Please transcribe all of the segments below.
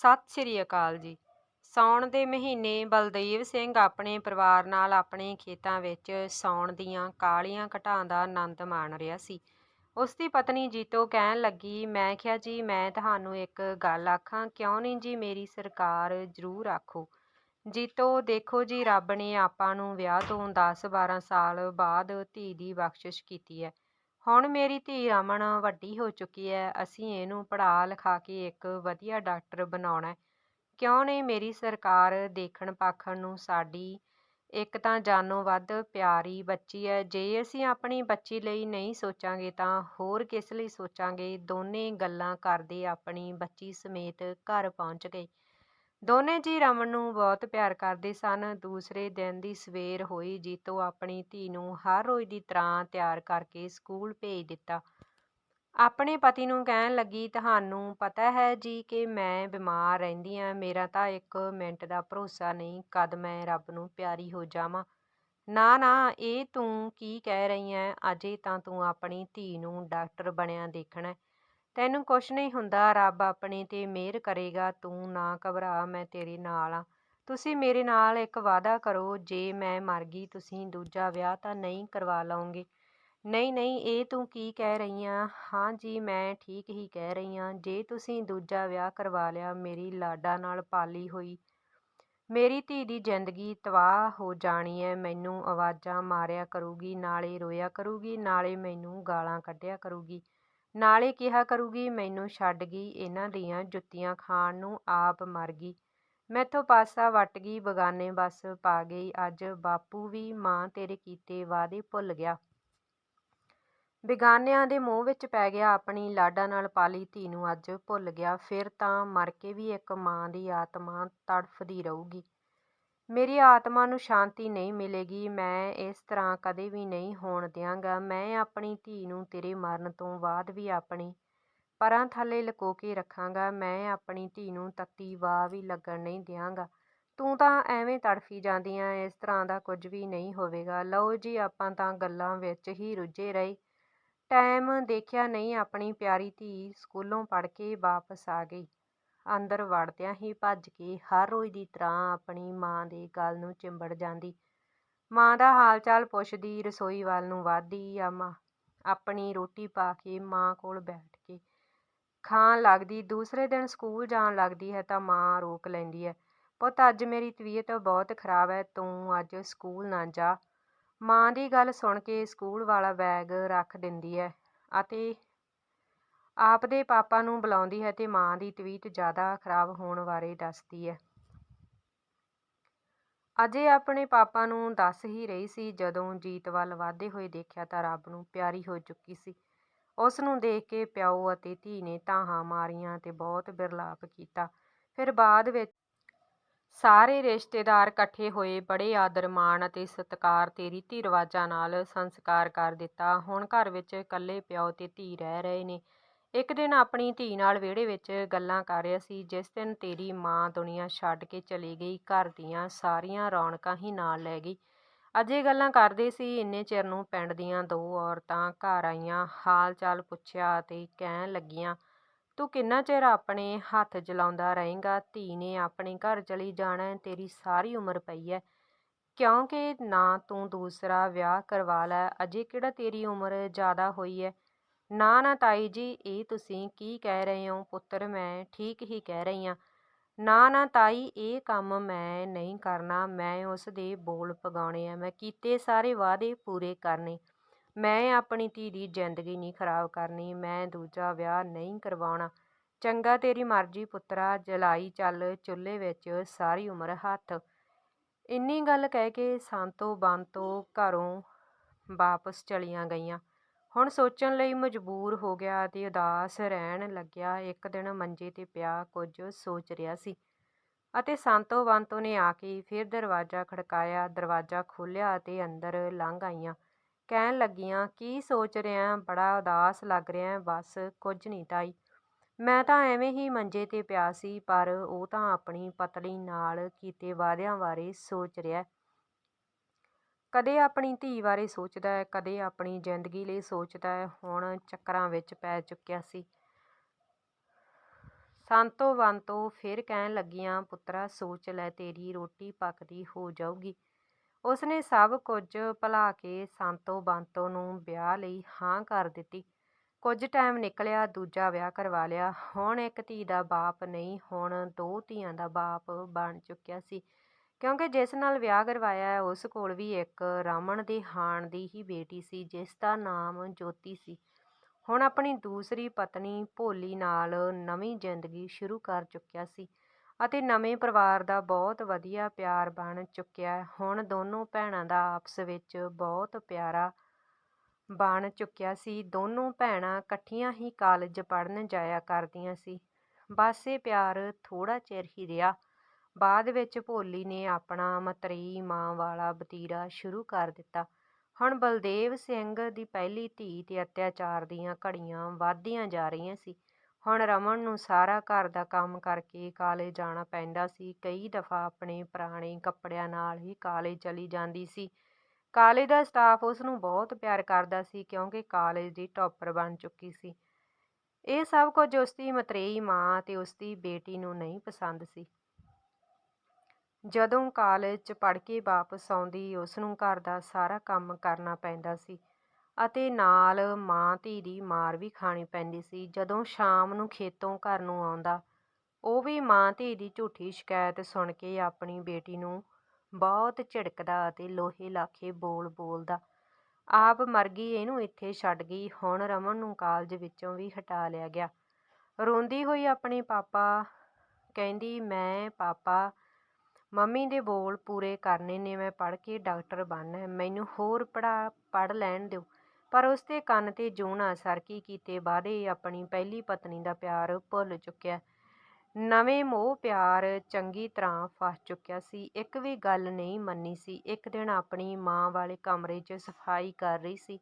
ਸਤਿ ਸ੍ਰੀ ਅਕਾਲ ਜੀ। ਸਾਉਣ ਦੇ ਮਹੀਨੇ ਬਲਦੇਵ ਸਿੰਘ ਆਪਣੇ ਪਰਿਵਾਰ ਨਾਲ ਆਪਣੇ ਖੇਤਾਂ ਵਿੱਚ ਸਾਉਣ ਦੀਆਂ ਕਾਲੀਆਂ ਘਟਾਂ ਦਾ ਆਨੰਦ ਮਾਣ ਰਿਹਾ ਸੀ। ਉਸ ਦੀ ਪਤਨੀ ਜੀਤੋ ਕਹਿਣ ਲੱਗੀ, ਮੈਂ ਕਿਹਾ ਜੀ, ਮੈਂ ਤੁਹਾਨੂੰ ਇੱਕ ਗੱਲ ਆਖਾਂ, ਕਿਉਂ ਨਹੀਂ ਜੀ ਮੇਰੀ ਸਰਕਾਰ ਜ਼ਰੂਰ ਆਖੋ? ਜੀਤੋ, ਦੇਖੋ ਜੀ, ਰੱਬ ਨੇ ਆਪਾਂ ਨੂੰ ਵਿਆਹ ਤੋਂ 10-12 ਸਾਲ ਬਾਅਦ ਧੀ ਦੀ ਬਖਸ਼ਿਸ਼ ਕੀਤੀ ਹੈ। ਹੁਣ ਮੇਰੀ ਧੀ ਰਮਨ ਵੱਡੀ ਹੋ ਚੁੱਕੀ ਹੈ ਅਸੀਂ ਇਹਨੂੰ ਪੜ੍ਹਾ ਲਿਖਾ ਕੇ ਇੱਕ ਵਧੀਆ ਡਾਕਟਰ ਬਣਾਉਣਾ ਕਿਉਂ ਨਹੀਂ ਮੇਰੀ ਸਰਕਾਰ ਦੇਖਣ ਪਾਖਣ ਨੂੰ ਸਾਡੀ ਇੱਕ ਤਾਂ ਜਾਨੋਂ ਵੱਧ ਪਿਆਰੀ ਬੱਚੀ ਹੈ ਜੇ ਅਸੀਂ ਆਪਣੀ ਬੱਚੀ ਲਈ ਨਹੀਂ ਸੋਚਾਂਗੇ ਤਾਂ ਹੋਰ ਕਿਸ ਲਈ ਸੋਚਾਂਗੇ? ਦੋਨੇ ਗੱਲਾਂ ਕਰਦੇ ਆਪਣੀ ਬੱਚੀ ਸਮੇਤ ਘਰ ਪਹੁੰਚ ਗਏ। ਦੋਨੇ ਜੀ ਰਮਨ ਨੂੰ ਬਹੁਤ ਪਿਆਰ ਕਰਦੇ ਸਨ। ਦੂਸਰੇ ਦਿਨ ਦੀ ਸਵੇਰ ਹੋਈ, ਜੀਤੋ ਆਪਣੀ ਧੀ ਨੂੰ ਹਰ ਰੋਜ਼ ਦੀ ਤਰ੍ਹਾਂ ਤਿਆਰ ਕਰਕੇ ਸਕੂਲ ਭੇਜ ਦਿੱਤਾ। ਆਪਣੇ ਪਤੀ ਨੂੰ ਕਹਿਣ ਲੱਗੀ, ਤੁਹਾਨੂੰ ਪਤਾ ਹੈ ਜੀ ਕਿ ਮੈਂ ਬਿਮਾਰ ਰਹਿੰਦੀ ਹਾਂ ਮੇਰਾ ਤਾਂ ਇੱਕ ਮਿੰਟ ਦਾ ਭਰੋਸਾ ਨਹੀਂ, ਕਦ ਮੈਂ ਰੱਬ ਨੂੰ ਪਿਆਰੀ ਹੋ ਜਾਵਾਂ। ਨਾ ਨਾ, ਇਹ ਤੂੰ ਕੀ ਕਹਿ ਰਹੀ ਹੈ ਅਜੇ ਤਾਂ ਤੂੰ ਆਪਣੀ ਧੀ ਨੂੰ ਡਾਕਟਰ ਬਣਿਆ ਦੇਖਣਾ ਤੈਨੂੰ ਕੁਛ ਨਹੀਂ ਹੁੰਦਾ, ਰੱਬ ਆਪਣੇ ਤੇ ਮਿਹਰ ਕਰੇਗਾ, ਤੂੰ ਨਾ ਘਬਰਾ, ਮੈਂ ਤੇਰੇ ਨਾਲ ਆ। ਤੁਸੀਂ ਮੇਰੇ ਨਾਲ ਇੱਕ ਵਾਅਦਾ ਕਰੋ, ਜੇ ਮੈਂ ਮਰ ਗਈ, ਤੁਸੀਂ ਦੂਜਾ ਵਿਆਹ ਤਾਂ ਨਹੀਂ ਕਰਵਾ ਲਓਗੇ। ਨਹੀਂ ਨਹੀਂ, ਇਹ ਤੂੰ ਕੀ ਕਹਿ ਰਹੀ ਆ? ਹਾਂ ਜੀ, ਮੈਂ ਠੀਕ ਹੀ ਕਹਿ ਰਹੀ ਆ, ਜੇ ਤੁਸੀਂ ਦੂਜਾ ਵਿਆਹ ਕਰਵਾ ਲਿਆ, ਮੇਰੀ ਲਾਡਾਂ ਨਾਲ ਪਾਲੀ ਹੋਈ, ਮੇਰੀ ਧੀ ਦੀ ਜ਼ਿੰਦਗੀ ਤਬਾਹ ਹੋ ਜਾਣੀ ਹੈ ਮੈਨੂੰ ਆਵਾਜ਼ਾਂ ਮਾਰਿਆ ਕਰੂਗੀ, ਨਾਲੇ ਰੋਇਆ ਕਰੂਗੀ, ਨਾਲੇ ਮੈਨੂੰ ਗਾਲਾਂ ਕੱਢਿਆ ਕਰੂਗੀ। ਨਾਲੇ ਕਿਹਾ ਕਰੂਗੀ, ਮੈਨੂੰ ਛੱਡ ਗਈ ਇਹਨਾਂ ਦੀਆਂ ਜੁੱਤੀਆਂ ਖਾਣ ਨੂੰ, ਆਪ ਮਰ ਗਈ। ਮੈਥੋਂ ਪਾਸਾ ਵੱਟ ਗਈ, ਬਗਾਨੇ ਬੱਸ ਪਾ ਗਈ। ਅੱਜ ਬਾਪੂ ਵੀ ਮਾਂ ਤੇਰੇ ਕੀਤੇ ਵਾਅਦੇ ਭੁੱਲ ਗਿਆ। ਬੇਗਾਨਿਆਂ ਦੇ ਮੂੰਹ ਵਿੱਚ ਪੈ ਗਿਆ ਆਪਣੀ ਲਾਡਾ ਨਾਲ ਪਾਲੀ ਧੀ ਨੂੰ ਅੱਜ ਭੁੱਲ ਗਿਆ। ਫਿਰ ਤਾਂ ਮਰ ਕੇ ਵੀ ਇੱਕ ਮਾਂ ਦੀ ਆਤਮਾ ਤੜਫਦੀ ਰਹੂਗੀ। ਮੇਰੀ ਆਤਮਾ ਨੂੰ ਸ਼ਾਂਤੀ ਨਹੀਂ ਮਿਲੇਗੀ, ਮੈਂ ਇਸ ਤਰ੍ਹਾਂ ਕਦੇ ਵੀ ਨਹੀਂ ਹੋਣ ਦਿਆਂਗਾ। ਮੈਂ ਆਪਣੀ ਧੀ ਨੂੰ ਤੇਰੇ ਮਰਨ ਤੋਂ ਬਾਅਦ ਵੀ ਆਪਣੀ ਪਰਾਂ ਥੱਲੇ ਲੁਕੋ ਕੇ ਰੱਖਾਂਗਾ। ਮੈਂ ਆਪਣੀ ਧੀ ਨੂੰ ਤੱਤੀ ਵਾਹ ਵੀ ਲੱਗਣ ਨਹੀਂ ਦਿਆਂਗਾ। ਤੂੰ ਤਾਂ ਐਵੇਂ ਤੜਫੀ ਜਾਂਦੀ ਆ ਇਸ ਤਰ੍ਹਾਂ ਦਾ ਕੁਝ ਵੀ ਨਹੀਂ ਹੋਵੇਗਾ। ਲਓ ਜੀ, ਆਪਾਂ ਤਾਂ ਗੱਲਾਂ ਵਿੱਚ ਹੀ ਰੁੱਝੇ ਰਹੇ। ਟਾਈਮ ਦੇਖਿਆ ਨਹੀਂ, ਆਪਣੀ ਪਿਆਰੀ ਧੀ ਸਕੂਲੋਂ ਪੜ੍ਹ ਕੇ ਵਾਪਸ ਆ ਗਈ। ਅੰਦਰ ਵੜਦਿਆਂ ਹੀ ਭੱਜ ਕੇ ਹਰ ਰੋਜ਼ ਦੀ ਤਰ੍ਹਾਂ ਆਪਣੀ ਮਾਂ ਦੇ ਗਲ ਨੂੰ ਚਿੰਬੜ ਜਾਂਦੀ। ਮਾਂ ਦਾ ਹਾਲ ਚਾਲ ਪੁੱਛਦੀ, ਰਸੋਈ ਵੱਲ ਨੂੰ ਵੱਧਦੀ ਆ ਮਾਂ ਆਪਣੀ ਰੋਟੀ ਪਾ ਕੇ ਮਾਂ ਕੋਲ ਬੈਠ ਕੇ ਖਾਣ ਲੱਗਦੀ, ਦੂਸਰੇ ਦਿਨ ਸਕੂਲ ਜਾਣ ਲੱਗਦੀ ਹੈ ਤਾਂ ਮਾਂ ਰੋਕ ਲੈਂਦੀ ਹੈ, ਪੁੱਤ, ਅੱਜ ਮੇਰੀ ਤਬੀਅਤ ਬਹੁਤ ਖਰਾਬ ਹੈ, ਤੂੰ ਅੱਜ ਸਕੂਲ ਨਾ ਜਾ। ਮਾਂ ਦੀ ਗੱਲ ਸੁਣ ਕੇ ਸਕੂਲ ਵਾਲਾ ਬੈਗ ਰੱਖ ਦਿੰਦੀ ਹੈ ਅਤੇ ਆਪ ਦੇ ਪਾਪਾ ਨੂੰ ਬੁਲਾਉਂਦੀ ਹੈ ਤੇ ਮਾਂ ਦੀ ਤਬੀਅਤ ਜ਼ਿਆਦਾ ਖਰਾਬ ਹੋਣ ਬਾਰੇ ਦੱਸਦੀ ਹੈ। ਅਜੇ ਆਪਣੇ ਪਾਪਾ ਨੂੰ ਦੱਸ ਹੀ ਰਹੀ ਸੀ, ਜਦੋਂ ਜੀਤ ਵੱਲ ਵਾਧੇ ਹੋਏ ਦੇਖਿਆ ਤਾਂ ਰੱਬ ਨੂੰ ਪਿਆਰੀ ਹੋ ਚੁੱਕੀ ਸੀ। ਉਸ ਨੂੰ ਦੇਖ ਕੇ ਪਿਓ ਅਤੇ ਧੀ ਨੇ ਧਾਹਾਂ ਮਾਰੀਆਂ ਤੇ ਬਹੁਤ ਬਿਰਲਾਪ ਕੀਤਾ। ਫਿਰ ਬਾਅਦ ਵਿੱਚ ਸਾਰੇ ਰਿਸ਼ਤੇਦਾਰ ਇਕੱਠੇ ਹੋਏ, ਬੜੇ ਆਦਰ ਮਾਣ ਅਤੇ ਸਤਿਕਾਰ ਤੇ ਰੀਤੀ ਰਿਵਾਜਾਂ ਨਾਲ ਸੰਸਕਾਰ ਕਰ ਦਿੱਤਾ। ਹੁਣ ਘਰ ਵਿੱਚ ਇਕੱਲੇ ਪਿਓ ਤੇ ਧੀ ਰਹਿ ਰਹੇ ਨੇ। ਇੱਕ ਦਿਨ ਆਪਣੀ ਧੀ ਨਾਲ ਵਿਹੜੇ ਵਿੱਚ ਗੱਲਾਂ ਕਰ ਰਿਹਾ ਸੀ, ਜਿਸ ਦਿਨ ਤੇਰੀ ਮਾਂ ਦੁਨੀਆ ਛੱਡ ਕੇ ਚਲੀ ਗਈ, ਘਰ ਦੀਆਂ ਸਾਰੀਆਂ ਰੌਣਕਾਂ ਹੀ ਨਾਲ ਲੈ ਗਈ। ਅਜੇ ਗੱਲਾਂ ਕਰਦੇ ਸੀ, ਇੰਨੇ ਚਿਰ ਨੂੰ ਪਿੰਡ ਦੀਆਂ ਦੋ ਔਰਤਾਂ ਘਰ ਆਈਆਂ, ਹਾਲ ਚਾਲ ਪੁੱਛਿਆ ਅਤੇ ਕਹਿਣ ਲੱਗੀਆਂ, ਤੂੰ ਕਿੰਨਾ ਚਿਰ ਆਪਣੇ ਹੱਥ ਜਲਾਉਂਦਾ ਰਹੇਂਗਾ? ਧੀ ਨੇ ਆਪਣੇ ਘਰ ਚਲੀ ਜਾਣਾ, ਤੇਰੀ ਸਾਰੀ ਉਮਰ ਪਈ ਹੈ ਕਿਉਂਕਿ ਨਾ ਤੂੰ ਦੂਸਰਾ ਵਿਆਹ ਕਰਵਾ ਲੈ, ਅਜੇ ਕਿਹੜਾ ਤੇਰੀ ਉਮਰ ਜ਼ਿਆਦਾ ਹੋਈ ਹੈ ਨਾ ਨਾ ਤਾਈ ਜੀ, ਇਹ ਤੁਸੀਂ ਕੀ ਕਹਿ ਰਹੇ ਹੋ ਪੁੱਤਰ, ਮੈਂ ਠੀਕ ਹੀ ਕਹਿ ਰਹੀ ਹਾਂ। ਨਾ ਨਾ ਤਾਈ, ਇਹ ਕੰਮ ਮੈਂ ਨਹੀਂ ਕਰਨਾ, ਮੈਂ ਉਸ ਦੇ ਬੋਲ ਪਗਾਉਣੇ ਆ, ਮੈਂ ਕੀਤੇ ਸਾਰੇ ਵਾਅਦੇ ਪੂਰੇ ਕਰਨੇ। ਮੈਂ ਆਪਣੀ ਧੀ ਦੀ ਜ਼ਿੰਦਗੀ ਨਹੀਂ ਖਰਾਬ ਕਰਨੀ, ਮੈਂ ਦੂਜਾ ਵਿਆਹ ਨਹੀਂ ਕਰਵਾਉਣਾ। ਚੰਗਾ ਤੇਰੀ ਮਰਜ਼ੀ ਪੁੱਤਰਾ, ਜਲਾਈ ਚੱਲ ਚੁੱਲ੍ਹੇ ਵਿੱਚ ਸਾਰੀ ਉਮਰ ਹੱਥ। ਇੰਨੀ ਗੱਲ ਕਹਿ ਕੇ ਸੰਤੋ ਬੰਤੋ ਘਰੋਂ ਵਾਪਸ ਚਲੀਆਂ ਗਈਆਂ। ਹੁਣ ਸੋਚਣ ਲਈ ਮਜਬੂਰ ਹੋ ਗਿਆ ਅਤੇ ਉਦਾਸ ਰਹਿਣ ਲੱਗਿਆ। ਇੱਕ ਦਿਨ ਮੰਜੇ ਤੇ ਪਿਆ ਕੁਝ ਸੋਚ ਰਿਹਾ ਸੀ ਅਤੇ ਸੰਤੋ ਬੰਤੋ ਨੇ ਆ ਕੇ ਫਿਰ ਦਰਵਾਜ਼ਾ ਖੜਕਾਇਆ। ਦਰਵਾਜ਼ਾ ਖੋਲ੍ਹਿਆ ਅਤੇ ਅੰਦਰ ਲੰਘ ਆਈਆਂ। ਕਹਿਣ ਲੱਗੀਆਂ, ਕੀ ਸੋਚ ਰਿਹਾ? ਬੜਾ ਉਦਾਸ ਲੱਗ ਰਿਹਾ, ਬਸ ਕੁਝ ਨਹੀਂ ਤਾਈ। ਮੈਂ ਤਾਂ ਐਵੇਂ ਹੀ ਮੰਜੇ ਤੇ ਪਿਆ ਸੀ, ਪਰ ਉਹ ਤਾਂ ਆਪਣੀ ਪਤਲੀ ਨਾਲ ਕੀਤੇ ਵਾਅਦਿਆਂ ਬਾਰੇ ਸੋਚ ਰਿਹਾ। ਕਦੇ ਆਪਣੀ ਧੀ ਬਾਰੇ ਸੋਚਦਾ ਹੈ, ਕਦੇ ਆਪਣੀ ਜ਼ਿੰਦਗੀ ਲਈ ਸੋਚਦਾ ਹੈ, ਹੁਣ ਚੱਕਰਾਂ ਵਿੱਚ ਪੈ ਚੁੱਕਿਆ ਸੀ। ਸੰਤੋ ਬੰਤੋ, ਫਿਰ ਕਹਿਣ ਲੱਗੀਆਂ, ਪੁੱਤਰਾ, ਸੋਚ ਲੈ, ਤੇਰੀ ਰੋਟੀ ਪੱਕਦੀ ਹੋ ਜਾਊਗੀ। ਉਸਨੇ ਸਭ ਕੁਝ ਭੁਲਾ ਕੇ ਸੰਤੋ ਬੰਤੋ ਨੂੰ ਵਿਆਹ ਲਈ ਹਾਂ ਕਰ ਦਿੱਤੀ। ਕੁਝ ਟਾਈਮ ਨਿਕਲਿਆ, ਦੂਜਾ ਵਿਆਹ ਕਰਵਾ ਲਿਆ। ਹੁਣ ਇੱਕ ਧੀ ਦਾ ਬਾਪ ਨਹੀਂ, ਹੁਣ ਦੋ ਧੀਆਂ ਦਾ ਬਾਪ ਬਣ ਚੁੱਕਿਆ ਸੀ। ਕਿਉਂਕਿ ਜਿਸ ਨਾਲ ਵਿਆਹ ਕਰਵਾਇਆ ਉਸ ਕੋਲ ਵੀ ਇੱਕ ਰਾਮਣ ਦੇ ਹਾਣ ਦੀ ਹੀ ਬੇਟੀ ਸੀ, ਜਿਸ ਦਾ ਨਾਮ ਜੋਤੀ ਸੀ। ਹੁਣ ਆਪਣੀ ਦੂਸਰੀ ਪਤਨੀ ਭੋਲੀ ਨਾਲ ਨਵੀਂ ਜ਼ਿੰਦਗੀ ਸ਼ੁਰੂ ਕਰ ਚੁੱਕਿਆ ਸੀ ਅਤੇ ਨਵੇਂ ਪਰਿਵਾਰ ਦਾ ਬਹੁਤ ਵਧੀਆ ਪਿਆਰ ਬਣ ਚੁੱਕਿਆ ਹੁਣ ਦੋਨੋਂ ਭੈਣਾਂ ਦਾ ਆਪਸ ਵਿੱਚ ਬਹੁਤ ਪਿਆਰਾ ਬਣ ਚੁੱਕਿਆ ਸੀ। ਦੋਨੋਂ ਭੈਣਾਂ ਇਕੱਠੀਆਂ ਹੀ ਕਾਲਜ ਪੜ੍ਹਨ ਜਾਇਆ ਕਰਦੀਆਂ ਸੀ। ਬਸ ਇਹ ਪਿਆਰ ਥੋੜਾ ਚਿਰ ਹੀ ਰਿਹਾ। ਬਾਅਦ ਵਿੱਚ ਭੋਲੀ ਨੇ ਆਪਣਾ ਮਤਰੇਈ ਮਾਂ ਵਾਲਾ ਵਤੀਰਾ ਸ਼ੁਰੂ ਕਰ ਦਿੱਤਾ। ਹੁਣ ਬਲਦੇਵ ਸਿੰਘ ਦੀ ਪਹਿਲੀ ਧੀ ਤੇ ਅਤਿਆਚਾਰ ਦੀਆਂ ਘੜੀਆਂ ਵਧਦੀਆਂ ਜਾ ਰਹੀਆਂ ਸੀ। ਹੁਣ ਰਮਨ ਨੂੰ ਸਾਰਾ ਘਰ ਦਾ ਕੰਮ ਕਰਕੇ ਕਾਲਜ ਜਾਣਾ ਪੈਂਦਾ ਸੀ। ਕਈ ਦਫਾ ਆਪਣੇ ਪੁਰਾਣੇ ਕੱਪੜਿਆਂ ਨਾਲ ਹੀ ਕਾਲਜ ਚਲੀ ਜਾਂਦੀ ਸੀ। ਕਾਲਜ ਦਾ ਸਟਾਫ ਉਸ ਨੂੰ ਬਹੁਤ ਪਿਆਰ ਕਰਦਾ ਸੀ ਕਿਉਂਕਿ ਕਾਲਜ ਦੀ ਟੌਪਰ ਬਣ ਚੁੱਕੀ ਸੀ। ਇਹ ਸਭ ਕੁਝ ਉਸ ਦੀ ਮਤਰੇਈ ਮਾਂ ਅਤੇ ਉਸ ਦੀ ਬੇਟੀ ਨੂੰ ਨਹੀਂ ਪਸੰਦ ਸੀ। ਜਦੋਂ ਕਾਲਜ 'ਚ ਪੜ੍ਹ ਕੇ ਵਾਪਸ ਆਉਂਦੀ ਉਸ ਨੂੰ ਘਰ ਦਾ ਸਾਰਾ ਕੰਮ ਕਰਨਾ ਪੈਂਦਾ ਸੀ ਅਤੇ ਨਾਲ ਮਾਂ ਧੀ ਦੀ ਮਾਰ ਵੀ ਖਾਣੀ ਪੈਂਦੀ ਸੀ। ਜਦੋਂ ਸ਼ਾਮ ਨੂੰ ਖੇਤੋਂ ਘਰ ਨੂੰ ਆਉਂਦਾ, ਉਹ ਵੀ ਮਾਂ ਧੀ ਦੀ ਝੂਠੀ ਸ਼ਿਕਾਇਤ ਸੁਣ ਕੇ ਆਪਣੀ ਬੇਟੀ ਨੂੰ ਬਹੁਤ ਝਿੜਕਦਾ ਅਤੇ ਲੋਹੇ ਲਾਖੇ ਬੋਲ ਬੋਲਦਾ, ਆਪ ਮਰ ਗਈ, ਇਹਨੂੰ ਇੱਥੇ ਛੱਡ ਗਈ, ਹੁਣ ਰਮਨ ਨੂੰ ਕਾਲਜ ਵਿੱਚੋਂ ਵੀ ਹਟਾ ਲਿਆ ਗਿਆ। ਰੋਂਦੀ ਹੋਈ ਆਪਣੇ ਪਾਪਾ ਕਹਿੰਦੀ, ਮੈਂ ਪਾਪਾ ਮੰਮੀ ਦੇ ਬੋਲ ਪੂਰੇ ਕਰਨੇ ਨੇ, ਮੈਂ ਪੜ੍ਹ ਕੇ ਡਾਕਟਰ ਬਣਨਾ ਮੈਨੂੰ ਹੋਰ ਪੜ੍ਹਾ, ਪੜ੍ਹ ਲੈਣ ਦਿਓ। ਪਰ ਉਸ ਦੇ ਕੰਨ ਤੇ ਜੂਣਾ ਸਰਕੀ ਕੀਤੇ ਵਾਅਦੇ, ਆਪਣੀ ਪਹਿਲੀ ਪਤਨੀ ਦਾ ਪਿਆਰ ਭੁੱਲ ਚੁੱਕਿਆ। ਨਵੇਂ ਮੋਹ ਪਿਆਰ ਚੰਗੀ ਤਰ੍ਹਾਂ ਫਸ ਚੁੱਕਿਆ ਸੀ। ਇੱਕ ਵੀ ਗੱਲ ਨਹੀਂ ਮੰਨੀ ਸੀ। ਇੱਕ ਦਿਨ ਆਪਣੀ ਮਾਂ ਵਾਲੇ ਕਮਰੇ 'ਚ ਸਫ਼ਾਈ ਕਰ ਰਹੀ ਸੀ।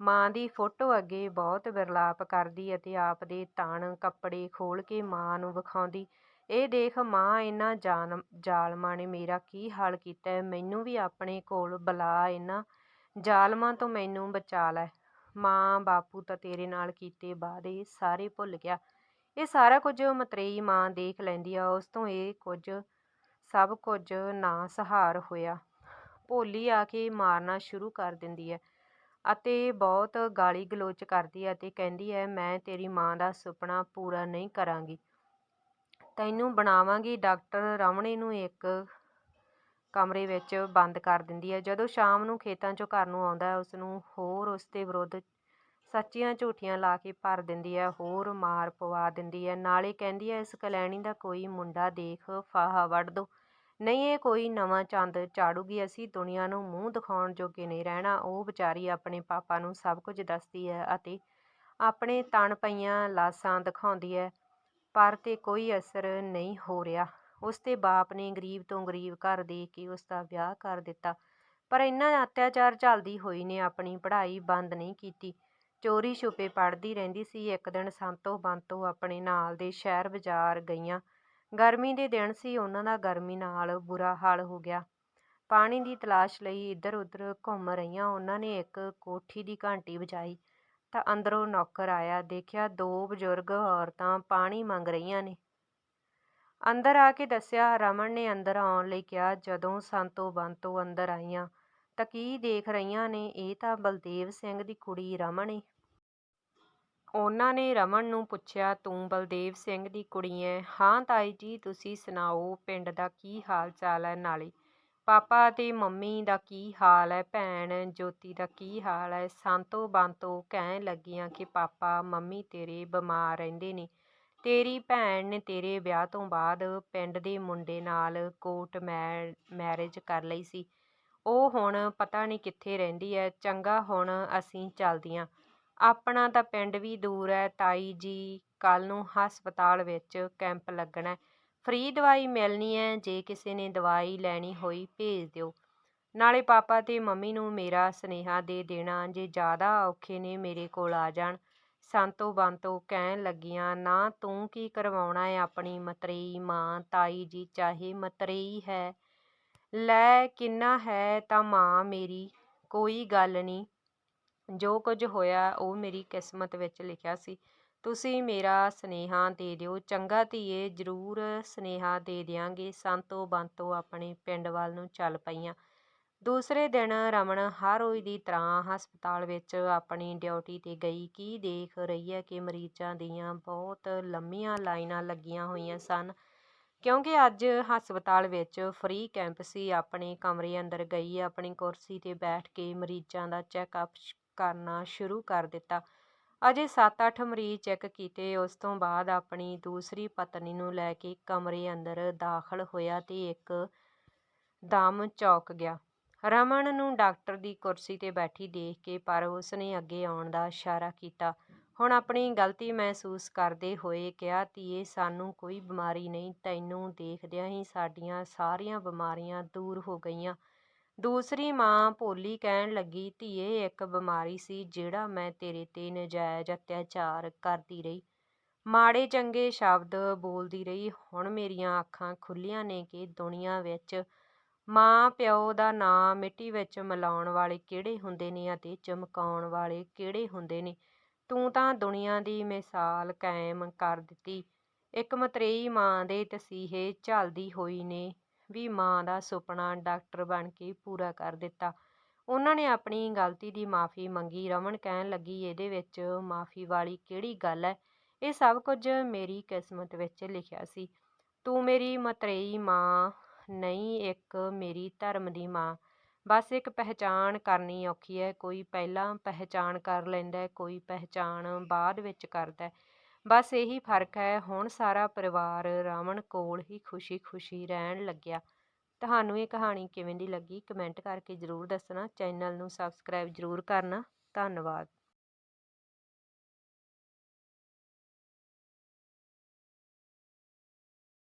ਮਾਂ ਦੀ ਫੋਟੋ ਅੱਗੇ ਬਹੁਤ ਵਿਰਲਾਪ ਕਰਦੀ ਅਤੇ ਆਪ ਦੇ ਤਣ ਕੱਪੜੇ ਖੋਲ੍ਹ ਕੇ ਮਾਂ ਨੂੰ ਵਿਖਾਉਂਦੀ। ਇਹ ਦੇਖ ਮਾਂ ਇਹਨਾਂ ਜਾਨ, ਜ਼ਾਲਮਾਂ ਨੇ ਮੇਰਾ ਕੀ ਹਾਲ ਕੀਤਾ ਹੈ? ਮੈਨੂੰ ਵੀ ਆਪਣੇ ਕੋਲ ਬੁਲਾ ਇਹਨਾਂ ਜ਼ਾਲਮਾਂ ਤੋਂ ਮੈਨੂੰ ਬਚਾ ਲੈ। ਮਾਂ ਬਾਪੂ ਤਾਂ ਤੇਰੇ ਨਾਲ ਕੀਤੇ ਵਾਅਦੇ ਸਾਰੇ ਭੁੱਲ ਗਿਆ। ਇਹ ਸਾਰਾ ਕੁਝ ਮਤਰੇਈ ਮਾਂ ਦੇਖ ਲੈਂਦੀ ਆ, ਉਸ ਤੋਂ ਇਹ ਕੁਝ, ਸਭ ਕੁਝ ਨਾ ਸਹਾਰ ਹੋਇਆ। ਭੋਲੀ ਆ ਕੇ ਮਾਰਨਾ ਸ਼ੁਰੂ ਕਰ ਦਿੰਦੀ ਹੈ ਅਤੇ ਬਹੁਤ ਗਾਲੀ ਗਲੋਚ ਕਰਦੀ ਹੈ ਅਤੇ ਕਹਿੰਦੀ ਹੈ, ਮੈਂ ਤੇਰੀ ਮਾਂ ਦਾ ਸੁਪਨਾ ਪੂਰਾ ਨਹੀਂ ਕਰਾਂਗੀ। ਤੈਨੂੰ ਬਣਾਵਾਂਗੀ। ਡਾਕਟਰ ਰਮਣੇ ਨੂੰ ਇੱਕ ਕਮਰੇ ਵਿੱਚ ਬੰਦ ਕਰ ਦਿੰਦੀ ਹੈ। ਜਦੋਂ ਸ਼ਾਮ ਨੂੰ ਖੇਤਾਂ 'ਚੋਂ ਘਰ ਨੂੰ ਆਉਂਦਾ ਹੈ ਉਸ ਨੂੰ ਹੋਰ ਉਸ ਦੇ ਵਿਰੁੱਧ ਸੱਚੀਆਂ ਝੂਠੀਆਂ ਲਾ ਕੇ ਭਰ ਦਿੰਦੀ ਹੈ, ਹੋਰ ਮਾਰ ਪਵਾ ਦਿੰਦੀ ਹੈ। ਨਾਲੇ ਕਹਿੰਦੀ ਹੈ, ਇਸ ਕਲੈਣੀ ਦਾ ਕੋਈ ਮੁੰਡਾ ਦੇਖ, ਫਾਹਾ ਵੱਢ ਦੋ। ਨਹੀਂ, ਇਹ ਕੋਈ ਨਵਾਂ ਚੰਦ ਚਾੜੂਗੀ। ਅਸੀਂ ਦੁਨੀਆ ਨੂੰ ਮੂੰਹ ਦਿਖਾਉਣ ਜੋਗੇ ਨਹੀਂ ਰਹਿਣਾ। ਉਹ ਵਿਚਾਰੀ ਆਪਣੇ ਪਾਪਾ ਨੂੰ ਸਭ ਕੁਝ ਦੱਸਦੀ ਹੈ ਅਤੇ ਆਪਣੇ ਤਣ ਪਈਆਂ ਲਾਸਾਂ ਦਿਖਾਉਂਦੀ ਹੈ। ਪਰ ਤੇ ਕੋਈ ਅਸਰ ਨਹੀਂ ਹੋ ਰਿਹਾ। ਉਸ ਦੇ ਬਾਪ ਨੇ ਗਰੀਬ ਤੋਂ ਗਰੀਬ ਘਰ ਦੇ ਕੇ ਉਸ ਦਾ ਵਿਆਹ ਕਰ ਦਿੱਤਾ। ਪਰ ਇੰਨਾ ਅਤਿਆਚਾਰ ਝੱਲਦੀ ਹੋਈ ਨੇ ਆਪਣੀ ਪੜ੍ਹਾਈ ਬੰਦ ਨਹੀਂ ਕੀਤੀ। ਚੋਰੀ ਛੁਪੇ ਪੜ੍ਹਦੀ ਰਹਿੰਦੀ ਸੀ। ਇੱਕ ਦਿਨ ਸੰਤੋ ਬੰਤੋ ਆਪਣੇ ਨਾਲ ਦੇ ਸ਼ਹਿਰ ਬਾਜ਼ਾਰ ਗਈਆਂ। ਗਰਮੀ ਦੇ ਦਿਨ ਸੀ। ਉਹਨਾਂ ਦਾ ਗਰਮੀ ਨਾਲ ਬੁਰਾ ਹਾਲ ਹੋ ਗਿਆ। ਪਾਣੀ ਦੀ ਤਲਾਸ਼ ਲਈ ਇੱਧਰ ਉੱਧਰ ਘੁੰਮ ਰਹੀਆਂ। ਉਹਨਾਂ ਨੇ ਇੱਕ ਕੋਠੀ ਦੀ ਘੰਟੀ ਵਜਾਈ। ਤਾਂ ਅੰਦਰੋਂ ਨੌਕਰ ਆਇਆ, ਦੇਖਿਆ ਦੋ ਬਜ਼ੁਰਗ ਔਰਤਾਂ ਪਾਣੀ ਮੰਗ ਰਹੀਆਂ ਨੇ। ਅੰਦਰ ਆ ਕੇ ਦੱਸਿਆ, ਰਮਨ ਨੇ ਅੰਦਰ ਆਉਣ ਲਈ ਕਿਹਾ, ਜਦੋਂ ਸੰਤੋ ਬੰਤੋ ਅੰਦਰ ਆਈਆਂ, ਤਾਂ ਕੀ ਦੇਖ ਰਹੀਆਂ ਨੇ? ਇਹ ਤਾਂ ਬਲਦੇਵ ਸਿੰਘ ਦੀ ਕੁੜੀ ਰਮਨ ਏ। ਉਹਨਾਂ ਨੇ ਰਮਨ ਨੂੰ ਪੁੱਛਿਆ, ਤੂੰ ਬਲਦੇਵ ਸਿੰਘ ਦੀ ਕੁੜੀ ਐ? ਹਾਂ ਤਾਈ ਜੀ, ਤੁਸੀਂ ਸੁਣਾਓ, ਪਿੰਡ ਦਾ ਕੀ ਹਾਲ ਚਾਲ ਹੈ ਨਾਲੇ? ਪਾਪਾ ਅਤੇ ਮੰਮੀ ਦਾ ਕੀ ਹਾਲ ਹੈ? ਭੈਣ ਜੋਤੀ ਦਾ ਕੀ ਹਾਲ ਹੈ? ਸੰਤੋ ਬੰਤੋ ਕਹਿਣ ਲੱਗੀਆਂ ਕਿ ਪਾਪਾ, ਮੰਮੀ ਤੇਰੇ ਬਿਮਾਰ ਰਹਿੰਦੇ ਨੇ। ਤੇਰੀ ਭੈਣ ਨੇ ਤੇਰੇ ਵਿਆਹ ਤੋਂ ਬਾਅਦ ਪਿੰਡ ਦੇ ਮੁੰਡੇ ਨਾਲ ਕੋਰਟ ਮੈ, ਮੈਰਿਜ ਕਰ ਲਈ ਸੀ। ਉਹ ਹੁਣ ਪਤਾ ਨਹੀਂ ਕਿੱਥੇ ਰਹਿੰਦੀ ਹੈ। ਚੰਗਾ ਹੁਣ ਅਸੀਂ ਚੱਲਦੀਆਂ। ਆਪਣਾ ਤਾਂ ਪਿੰਡ ਵੀ ਦੂਰ ਹੈ। ਤਾਈ ਜੀ ਕੱਲ ਨੂੰ ਹਸਪਤਾਲ ਵਿੱਚ ਕੈਂਪ ਲੱਗਣਾ ਫ੍ਰੀ ਦਵਾਈ ਮਿਲਣੀ ਹੈ ਜੇ ਕਿਸੇ ਨੇ ਦਵਾਈ ਲੈਣੀ ਹੋਈ, ਭੇਜ ਦਿਓ। ਨਾਲੇ ਪਾਪਾ ਤੇ ਮੰਮੀ ਨੂੰ ਮੇਰਾ ਸੁਨੇਹਾ ਦੇ ਦੇਣਾ, ਜੇ ਜ਼ਿਆਦਾ ਔਖੇ ਨੇ ਮੇਰੇ ਕੋਲ ਆ ਜਾਣ। ਸੰਤੋ ਬੰਤੋ ਕਹਿਣ ਲੱਗੀਆਂ, ਨਾ, ਤੂੰ ਕੀ ਕਰਵਾਉਣਾ ਹੈ ਆਪਣੀ ਮਤਰੇਈ ਮਾਂ? ਤਾਈ ਜੀ ਚਾਹੇ ਮਤਰੇਈ ਹੈ। ਲੈ, ਕਿੰਨਾ ਹੈ ਤਾਂ ਮਾਂ ਮੇਰੀ, ਕੋਈ ਗੱਲ ਨਹੀਂ ਜੋ ਕੁਝ ਹੋਇਆ, ਉਹ ਮੇਰੀ ਕਿਸਮਤ ਵਿੱਚ ਲਿਖਿਆ ਸੀ। ਤੁਸੀਂ ਮੇਰਾ ਸੁਨੇਹਾ ਦੇ ਦਿਓ, ਚੰਗਾ ਧੀਏ, ਜ਼ਰੂਰ ਸੁਨੇਹਾ ਦੇ ਦਿਆਂਗੇ। ਸੰਤੋ ਬੰਤੋ ਆਪਣੇ ਪਿੰਡ ਵੱਲ ਨੂੰ ਚੱਲ ਪਈਆਂ। ਦੂਸਰੇ ਦਿਨ ਰਮਨ ਹਰ ਰੋਜ਼ ਦੀ ਤਰ੍ਹਾਂ ਹਸਪਤਾਲ ਵਿੱਚ ਆਪਣੀ ਡਿਊਟੀ ਤੇ ਗਈ। ਕੀ ਦੇਖ ਰਹੀ ਹੈ ਕਿ ਮਰੀਜ਼ਾਂ ਦੀਆਂ ਬਹੁਤ ਲੰਮੀਆਂ ਲਾਈਨਾਂ ਲੱਗੀਆਂ ਹੋਈਆਂ ਸਨ। ਕਿਉਂਕਿ ਅੱਜ ਹਸਪਤਾਲ ਵਿੱਚ ਫ੍ਰੀ ਕੈਂਪ ਸੀ, ਆਪਣੇ ਕਮਰੇ ਅੰਦਰ ਗਈ, ਆਪਣੀ ਕੁਰਸੀ ਤੇ ਬੈਠ ਕੇ ਮਰੀਜ਼ਾਂ ਦਾ ਚੈੱਕਅਪ ਕਰਨਾ ਸ਼ੁਰੂ ਕਰ ਦਿੱਤਾ। ਅਜੇ 7-8 ਮਰੀਜ਼ ਚੈੱਕ ਕੀਤੇ, ਉਸ ਤੋਂ ਬਾਅਦ ਆਪਣੀ ਦੂਸਰੀ ਪਤਨੀ ਨੂੰ ਲੈ ਕੇ ਕਮਰੇ ਅੰਦਰ ਦਾਖਲ ਹੋਇਆ ਤੇ ਇੱਕ ਦਮ ਚੌਕ ਗਿਆ। ਰਮਨ ਨੂੰ ਡਾਕਟਰ ਦੀ ਕੁਰਸੀ ਤੇ ਬੈਠੀ ਦੇਖ ਕੇ ਪਰ ਉਸਨੇ ਅੱਗੇ ਆਉਣ ਦਾ ਇਸ਼ਾਰਾ ਕੀਤਾ। ਹੁਣ ਆਪਣੀ ਗਲਤੀ ਮਹਿਸੂਸ ਕਰਦੇ ਹੋਏ ਕਿਹਾ, ਧੀਏ, ਸਾਨੂੰ ਕੋਈ ਬਿਮਾਰੀ ਨਹੀਂ, ਤੈਨੂੰ ਦੇਖਦਿਆਂ ਹੀ ਸਾਡੀਆਂ ਸਾਰੀਆਂ ਬਿਮਾਰੀਆਂ ਦੂਰ ਹੋ ਗਈਆਂ। ਦੂਸਰੀ ਮਾਂ ਭੋਲੀ ਕਹਿਣ ਲੱਗੀ, ਧੀਏ, ਇੱਕ ਬਿਮਾਰੀ ਸੀ ਜਿਹੜਾ ਮੈਂ ਤੇਰੇ ਤੇ ਨਜਾਇਜ਼ ਅਤਿਆਚਾਰ ਕਰਦੀ ਰਹੀ। ਮਾੜੇ ਚੰਗੇ ਸ਼ਬਦ ਬੋਲਦੀ ਰਹੀ। ਹੁਣ ਮੇਰੀਆਂ ਅੱਖਾਂ ਖੁੱਲੀਆਂ ਨੇ ਕਿ ਦੁਨੀਆ ਵਿੱਚ ਮਾਂ ਪਿਓ ਦਾ ਨਾਂ ਮਿੱਟੀ ਵਿੱਚ ਮਿਲਾਉਣ ਵਾਲੇ ਕਿਹੜੇ ਹੁੰਦੇ ਨੇ ਅਤੇ ਚਮਕਾਉਣ ਵਾਲੇ ਕਿਹੜੇ ਹੁੰਦੇ ਨੇ? ਤੂੰ ਤਾਂ ਦੁਨੀਆ ਦੀ ਮਿਸਾਲ ਕਾਇਮ ਕਰ ਦਿੱਤੀ। ਇੱਕ ਮਤਰੇਈ ਮਾਂ ਦੇ ਤਸੀਹੇ ਝੱਲਦੀ ਹੋਈ ਨੇ। ਵੀ ਮਾਂ ਦਾ ਸੁਪਨਾ ਡਾਕਟਰ ਬਣ ਕੇ ਪੂਰਾ ਕਰ ਦਿੱਤਾ। ਉਹਨਾਂ ਨੇ ਆਪਣੀ ਗਲਤੀ ਦੀ ਮਾਫੀ ਮੰਗੀ। ਰਮਨ ਕਹਿਣ ਲੱਗੀ, ਇਹਦੇ ਵਿੱਚ ਮਾਫੀ ਵਾਲੀ ਕਿਹੜੀ ਗੱਲ ਹੈ? ਇਹ ਸਭ ਕੁਝ ਮੇਰੀ ਕਿਸਮਤ ਵਿੱਚ ਲਿਖਿਆ ਸੀ। ਤੂੰ ਮੇਰੀ ਮਤਰੇਈ ਮਾਂ, ਨਹੀਂ ਇੱਕ ਮੇਰੀ ਧਰਮ ਦੀ ਮਾਂ। ਬਸ ਇੱਕ ਪਹਿਚਾਣ ਕਰਨੀ ਔਖੀ ਹੈ। ਕੋਈ ਪਹਿਲਾਂ ਪਹਿਚਾਣ ਕਰ ਲੈਂਦਾ ਕੋਈ ਪਹਿਚਾਣ ਬਾਅਦ ਵਿੱਚ ਕਰਦਾ ਬਸ ਇਹੀ ਫ਼ਰਕ ਹੈ, ਹੁਣ ਸਾਰਾ ਪਰਿਵਾਰ ਰਾਵਣ ਕੋਲ ਹੀ ਖੁਸ਼ੀ-ਖੁਸ਼ੀ ਰਹਿਣ ਲੱਗਿਆ। ਤੁਹਾਨੂੰ ਇਹ ਕਹਾਣੀ ਕਿਵੇਂ ਦੀ ਲੱਗੀ? ਕਮੈਂਟ ਕਰਕੇ ਜ਼ਰੂਰ ਦੱਸਣਾ, ਚੈਨਲ ਨੂੰ ਸਬਸਕ੍ਰਾਈਬ ਜ਼ਰੂਰ ਕਰਨਾ। ਧੰਨਵਾਦ।